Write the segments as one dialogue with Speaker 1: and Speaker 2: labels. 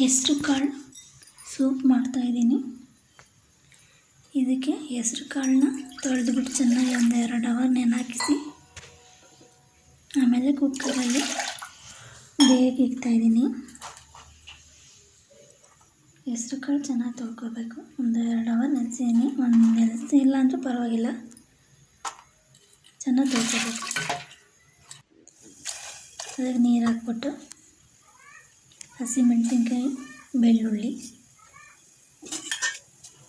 Speaker 1: ಹೆಸರು ಕಾಳು ಸೂಪ್ ಮಾಡ್ತಾಯಿದ್ದೀನಿ ಇದಕ್ಕೆ ಹೆಸರು ಕಾಳನ್ನ ತೊಳೆದುಬಿಟ್ಟು ಚೆನ್ನಾಗಿ ಒಂದು ಎರಡು ಅವರ್ ನೆನಾಕಿಸಿ ಆಮೇಲೆ ಕುಕ್ಕರಲ್ಲಿ ಬೇಗ ಇಡ್ತಾಯಿದ್ದೀನಿ ಹೆಸರು ಕಾಳು ಚೆನ್ನಾಗಿ ತೊಳ್ಕೊಬೇಕು. ಒಂದು ಎರಡು ಅವರ್ ನೆನೆಸಿದ್ದೀನಿ. ಒಂದು ನೆನೆಸಿಲ್ಲ ಅಂದರೂ ಪರವಾಗಿಲ್ಲ. ಚೆನ್ನಾಗಿ ತೊಳ್ಕೊಬೇಕು. ಅದಕ್ಕೆ ನೀರು ಹಾಕ್ಬಿಟ್ಟು ಹಸಿಮೆಣಸಿನ್ಕಾಯಿ, ಬೆಳ್ಳುಳ್ಳಿ,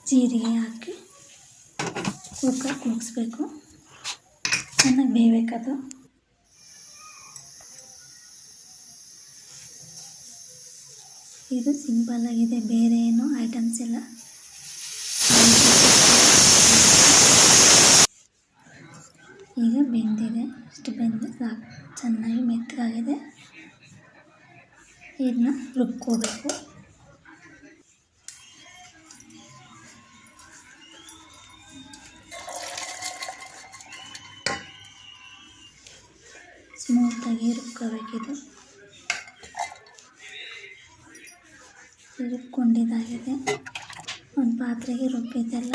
Speaker 1: ಜೀರಿಗೆ ಹಾಕಿ ಕುಕ್ಕರ್ ಕೂಗಿಸ್ಬೇಕು ಚೆನ್ನಾಗಿ ಬೇಯಬೇಕದು. ಇದು ಸಿಂಪಲ್ಲಾಗಿದೆ ಬೇರೆ ಏನು ಐಟಮ್ಸ್ ಇಲ್ಲ. ಈಗ ಬೆಂದಿದೆ, ಇಷ್ಟು ಬೆಂದು ಸಾಕು. ಚೆನ್ನಾಗಿ ಮೆತ್ತಗಾಗಿದೆ. ಇದನ್ನ ರುಬ್ಕೋಬೇಕು. ಸ್ಮೂತಾಗಿ ರುಬ್ಕೋಬೇಕಿದು ರುಬ್ಕೊಂಡಿದ್ದಾಗಿದೆ. ಒಂದು ಪಾತ್ರೆಗೆ ರುಬ್ಬಿದ್ದೆಲ್ಲ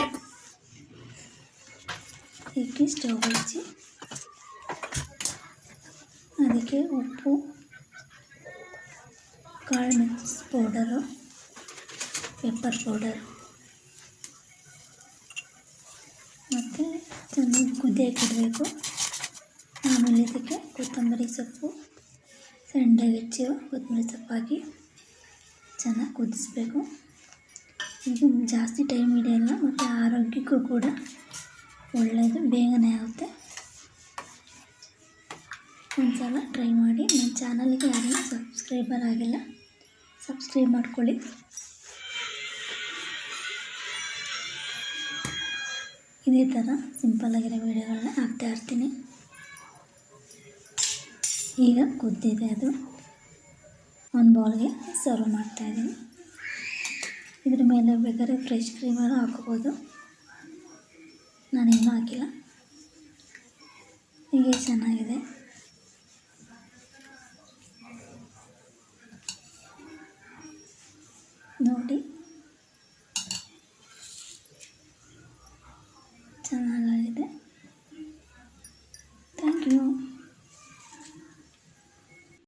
Speaker 1: ಇಕ್ಕಿ ಸ್ಟವ್ ಹಚ್ಚಿ ಅದಕ್ಕೆ ಉಪ್ಪು ಕಾಳು ಮೆಣಸು ಪೌಡರು ಪೆಪ್ಪರ್ ಪೌಡರ್ ಮತ್ತು ಚೆನ್ನಾಗಿ ಕುದಿ ಇಡಬೇಕು ಆಮೇಲೆ ಇದಕ್ಕೆ ಕೊತ್ತಂಬರಿ ಸೊಪ್ಪು ಸಣ್ಣಗೆ ಹೆಚ್ಚಿ ಕೊತ್ತಂಬರಿ ಸೊಪ್ಪಾಗಿ ಚೆನ್ನಾಗಿ ಕುದಿಸ್ಬೇಕು. ಇದು ಜಾಸ್ತಿ ಟೈಮ್ ಹಿಡಿಯಲ್ಲ, ಮತ್ತು ಆರೋಗ್ಯಕ್ಕೂ ಕೂಡ ಒಳ್ಳೆಯದು ಬೇಗನೆ ಆಗುತ್ತೆ. ಒಂದು ಸಲ ಟ್ರೈ ಮಾಡಿ ನನ್ನ ಚಾನಲ್ಗೆ ಯಾರು ಸಬ್ಸ್ಕ್ರೈಬರ್ ಆಗಿಲ್ಲ. ಸಬ್ಸ್ಕ್ರೈಬ್ ಮಾಡ್ಕೊಳ್ಳಿ. ಇದೇ ಥರ ಸಿಂಪಲ್ಲಾಗಿರೋ ವೀಡಿಯೋಗಳನ್ನ ಹಾಕ್ತಾ ಇರ್ತೀನಿ. ಈಗ ಕುದ್ದಿದೆ ಅದು. ಒಂದು ಬೌಲ್ಗೆ ಸರ್ವ್ ಮಾಡ್ತಾಯಿದ್ದೀನಿ ಇದ್ರ ಮೇಲೆ ಬೇಕಾದ್ರೆ ಫ್ರೆಶ್ ಕ್ರೀಮರು ಹಾಕೋಬೋದು. ನಾನೇನು ಹಾಕಿಲ್ಲ. ಹೀಗೆ ಚೆನ್ನಾಗಿದೆ. ನೋಡಿ